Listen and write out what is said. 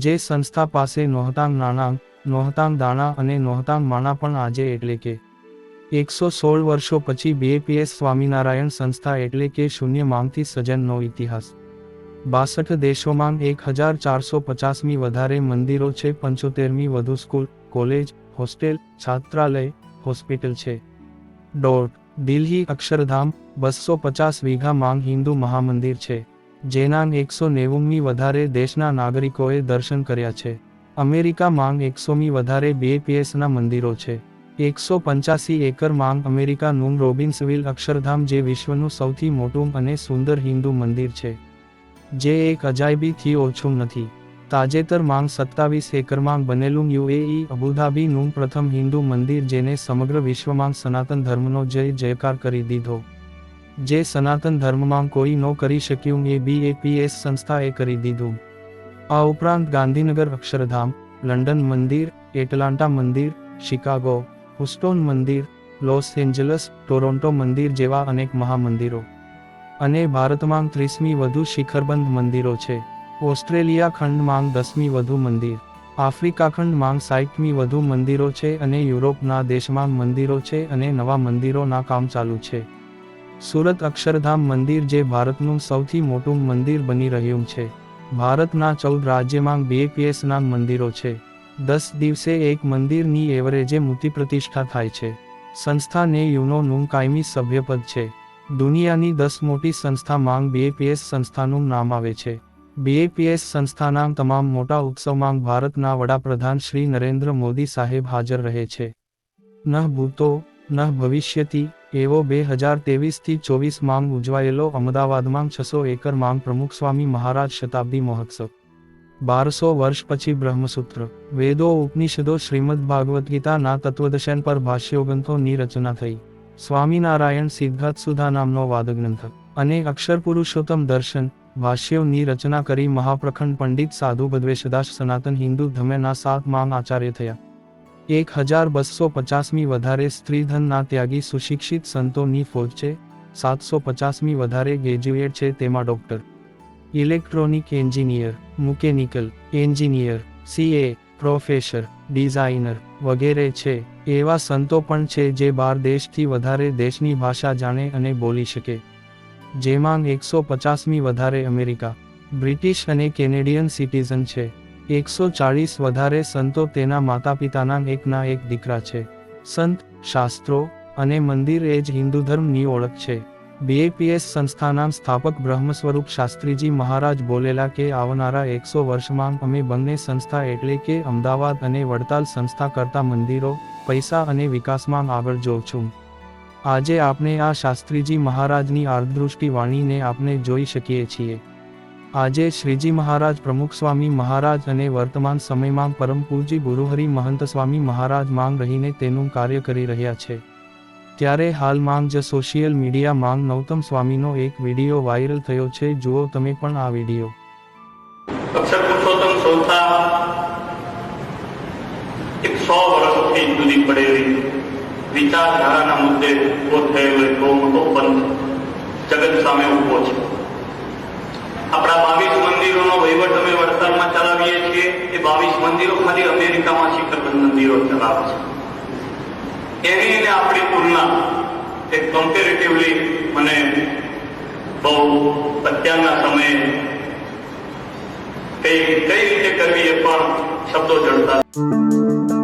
જે સંસ્થા પાસે નોહતાંગ નાણાં નોહતાંગ દાણા અને નોહતાંગ માણા પણ આજે એટલે કે એકસો સોળ વર્ષો પછી બીએપીએસ સ્વામિનારાયણ સંસ્થા એટલે કે શૂન્ય માંગથી સજનનો ઇતિહાસ. બાસઠ દેશોમાં એક હજાર ચારસો પચાસમી વધારે મંદિરો છે, પંચોતેરમી વધુ સ્કૂલ, કોલેજ, હોસ્ટેલ, છાત્રાલય, હોસ્પિટલ છે. ડોટ દિલ્હી અક્ષરધામ, બસો પચાસ વીઘા માંગ હિન્દુ મહામંદિર છે. જેના એકસો નેવુંમી વધારે દેશના નાગરિકોએ દર્શન કર્યા છે. અમેરિકા માંગ એકસોમી વધારે બીએપીએસના મંદિરો છે. એકસો પંચ્યાસી એકર માંગ અમેરિકાનું રોબિન્સવિલ અક્ષરધામ જે વિશ્વનું સૌથી મોટું અને સુંદર હિન્દુ મંદિર છે. જે એક અજાયબીથી ઓછું નથી. તાજેતર માંગ સત્તાવીસ એકરમાં બનેલું યુએઈ અબુધાબીનું પ્રથમ હિન્દુ મંદિર જેને સમગ્ર વિશ્વમાં સનાતન ધર્મનો જય જયકાર કરી દીધો. જે સનાતન ધર્મમાં કોઈ ન કરી શક્યું, એ બીએપીએસ સંસ્થાએ કરી દીધું. આ ઉપરાંત ગાંધીનગર અક્ષરધામ, લંડન મંદિર, એટલાન્ટા મંદિર, શિકાગો, હુસ્ટોન મંદિર, લોસ એન્જલસ, ટોરોન્ટો મંદિર જેવા અનેક મહામંદિરો. અને ભારતમાં ત્રીસમી વધુ શિખરબંધ મંદિરો છે. ઓસ્ટ્રેલિયા ખંડમાં દસમી વધુ મંદિર. આફ્રિકા ખંડમાં સાઠમી વધુ મંદિરો છે અને યુરોપના દેશમાં મંદિરો છે અને નવા મંદિરોના કામ ચાલુ છે. સુરત અક્ષરધામ મંદિર જે ભારતનું સૌથી મોટું મંદિર બની રહ્યું છે. ભારતના ચૌદ રાજ્યમાં બીએપીએસના મંદિરો છે. દસ દિવસે એક મંદિરની એવરેજે મૂર્તિ પ્રતિષ્ઠા થાય છે. સંસ્થાને યુનોનું કાયમી સભ્યપદ છે. દુનિયાની દસ મોટી સંસ્થા માંગ બીએપીએસ સંસ્થાનું નામ આવે છે. બીએપીએસ સંસ્થાના તમામ મોટા ઉત્સવમાં ભારતના વડાપ્રધાન શ્રી નરેન્દ્ર મોદી સાહેબ હાજર રહે છે. ન ભૂતો, ન ભવિષ્યતી એવો બે હજાર તેવીસથી ચોવીસ માંગ ઉજવાયેલો અમદાવાદમાં છસો એકર માંગ પ્રમુખ સ્વામી મહારાજ શતાબ્દી મહોત્સવ. બારસો વર્ષ પછી બ્રહ્મસૂત્ર. વેદો, ઉપનિષદો, શ્રીમદ ભાગવદ્ ગીતાના તત્વદર્શન પર ભાષ્યોગ્રંથોની રચના થઈ. સ્વામિનારાયણ સિદ્ધાર્થ સુધા નામનો વાદગ્રંથ અને અક્ષર પુરુષોત્તમ દર્શન ભાષ્યોની રચના કરી મહાપ્રખંડ પંડિત સાધુ બદ્વેશદાસ સનાતન હિન્દુ ધમેના સાત માંગ આચાર્ય થયા. એક હજાર બસો પચાસમી વધારે સ્ત્રીધનના ત્યાગી સુશિક્ષિત સંતોની ફોજ છે. સાતસો પચાસમી વધારે ગ્રેજ્યુએટ છે તેમાં doctor, electronic engineer, mechanical engineer, CA, professor, designer વગેરે છે. એવા સંતો પણ છે જે બાર દેશથી વધારે દેશની ભાષા જાણે અને બોલી શકે. જેમાં એકસો પચાસમી વધારે અમેરિકા, બ્રિટિશ અને કેનેડિયન સિટીઝન છે. એકસો ચાળીસ વધારે સંતો તેના માતા પિતાના એકના એક દીકરા છે. સંત, શાસ્ત્રો અને મંદિર એ જ હિન્દુ ધર્મની ઓળખ છે. બીએપીએસ સંસ્થાના સ્થાપક બ્રહ્મ સ્વરૂપ શાસ્ત્રીજી મહારાજ બોલેલા કે આવનારા એકસો વર્ષમાં અમે બંને સંસ્થા એટલે કે અમદાવાદ અને વડતાલ સંસ્થા કરતા મંદિરો, પૈસા અને વિકાસમાં આગળ જોઉં છું. આજે આપણે આ શાસ્ત્રીજી મહારાજની આર્દૃષ્ટિ વાણીને આપણે જોઈ શકીએ છીએ. આજે શ્રીજી મહારાજ પ્રમુખ સ્વામી મહારાજ અને વર્તમાન સમયમાં પરમ પૂજ્ય ગુરુહરિ મહંત સ્વામી મહારાજ માંગ રહીને તેનું કાર્ય કરી રહ્યા છે. ત્યારે હાલ માંગ જ સોશિયલ મીડિયા માંગ નૌતમ સ્વામીનો એક વીડિયો વાયરલ થયો છે. જુઓ તમે પણ આ વીડિયો. વિચારધારાના મુદ્દે ઊભો થયેલો એટલો મોટો પંથ જગત સામે ઊભો છે. આપણા બાવીસ મંદિરોનો વહીવટ અમે વડતાલમાં ચલાવીએ છીએ એ બાવીસ મંદિરો ખાલી અમેરિકામાં શિખરબંધ મંદિરો ચલાવે છે. એની અને આપણી તુલના એક કમ્પેરેટિવલી મને બહુ અત્યારના સમયે કઈ કઈ રીતે કરવી એ પણ શબ્દો જડતા